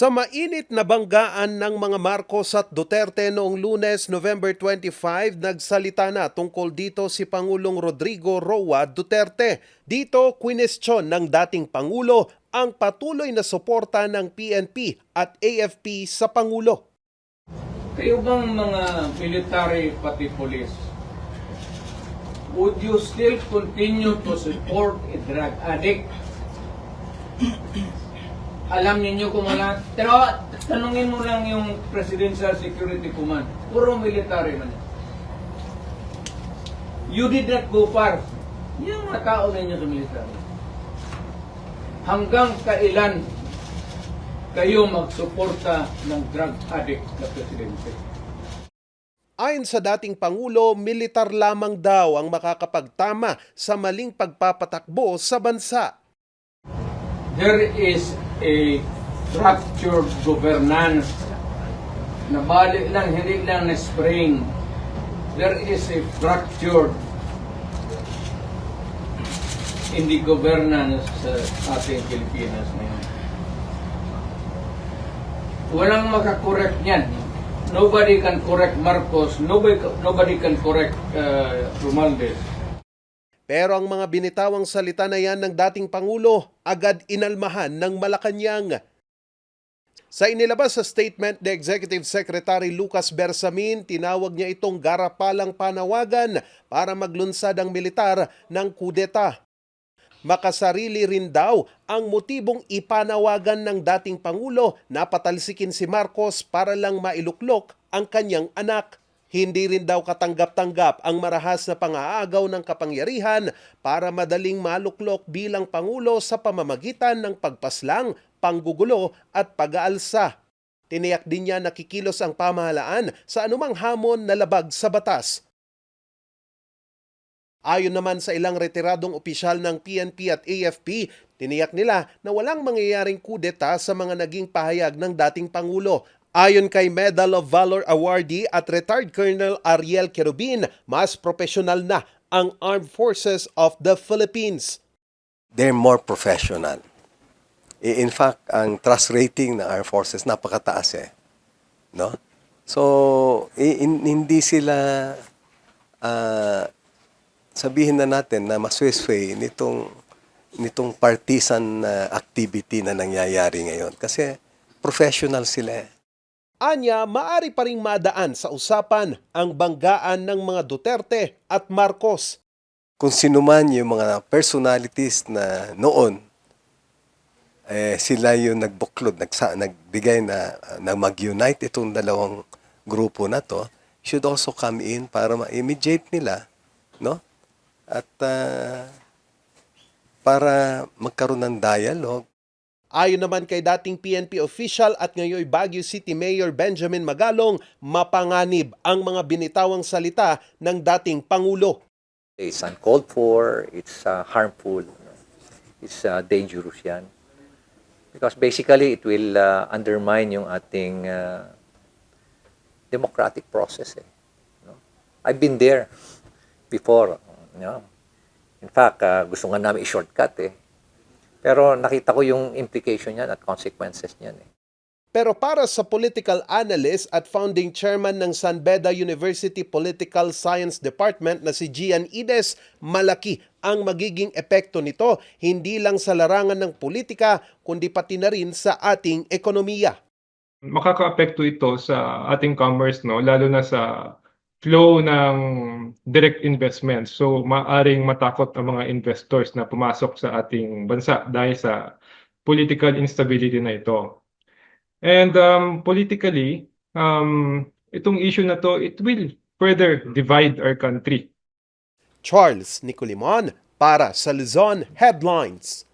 Sa mainit na banggaan ng mga Marcos at Duterte noong lunes, November 25, nagsalita na tungkol dito si Pangulong Rodrigo Roa Duterte. Dito, kwinestyon ng dating Pangulo ang patuloy na suporta ng PNP at AFP sa Pangulo. Kayo bang mga military pati police, would you still continue to support a drug addict? Alam niyo kung wala. Pero tanungin mo lang yung Presidential Security Command. Puro military man. You did not go far. Yung mga tao ninyo sa military. Hanggang kailan kayo magsuporta ng drug addict na presidente? Ayon sa dating Pangulo, militar lamang daw ang makakapagtama sa maling pagpapatakbo sa bansa. There is a fractured governance na bali lang, hindi lang na spring. There is a fractured in the governance sa ating Pilipinas ngayon. Walang makakorek niyan. Nobody can correct Marcos, nobody, nobody can correct uh, Romualdez. Pero ang mga binitawang salita na yan ng dating Pangulo agad inalmahan ng Malacanang. Sa inilabas sa statement ni Executive Secretary Lucas Bersamin, tinawag niya itong garapalang panawagan para maglunsad ang militar ng kudeta. Makasarili rin daw ang motibong ipanawagan ng dating Pangulo na patalsikin si Marcos para lang mailuklok ang kanyang anak. Hindi rin daw katanggap-tanggap ang marahas na pang-aagaw ng kapangyarihan para madaling maluklok bilang Pangulo sa pamamagitan ng pagpaslang, panggugulo at pag-aalsa. Tiniyak din niya nakikilos ang pamahalaan sa anumang hamon na labag sa batas. Ayon naman sa ilang retiradong opisyal ng PNP at AFP, tiniyak nila na walang mangyayaring kudeta sa mga naging pahayag ng dating Pangulo. Ayon kay Medal of Valor awardee at retired Colonel Ariel Kerubin, mas profesional na ang Armed Forces of the Philippines. they're more professional. In fact, ang trust rating ng Armed Forces napakataas eh. No? So, in- hindi sila ah, sabihin na natin na masweswe nitong nitong partisan na activity na nangyayari ngayon kasi professional sila eh. Anya, maari pa ring madaan sa usapan ang banggaan ng mga Duterte at Marcos. kung sino man yung mga personalities na noon, eh, sila yung nagbuklod, nagsa, nagbigay na, na mag-unite itong dalawang grupo na to, should also come in para ma-immediate nila, no? At ah, para magkaroon ng dialogue, Ayon naman kay dating PNP official at ngayon Baguio City Mayor Benjamin Magalong, mapanganib ang mga binitawang salita ng dating Pangulo. It's uncalled for, it's uh, harmful, it's uh, dangerous yan. Because basically, it will uh, undermine yung ating uh, democratic process. Eh. No? I've been there before. You know? In fact, uh, gusto nga namin i-shortcut eh. Pero nakita ko yung implication niyan at consequences niyan eh. Pero para sa political analyst at founding chairman ng San Beda University Political Science Department na si Gian Ides, malaki ang magiging epekto nito hindi lang sa larangan ng politika kundi pati na rin sa ating ekonomiya. makakaapekto ito sa ating commerce no lalo na sa flow ng direct investment. So maaring matakot ang mga investors na pumasok sa ating bansa dahil sa political instability na ito. And um, politically, um, itong issue na to, it will further divide our country. Charles Nicolimon para sa Luzon Headlines.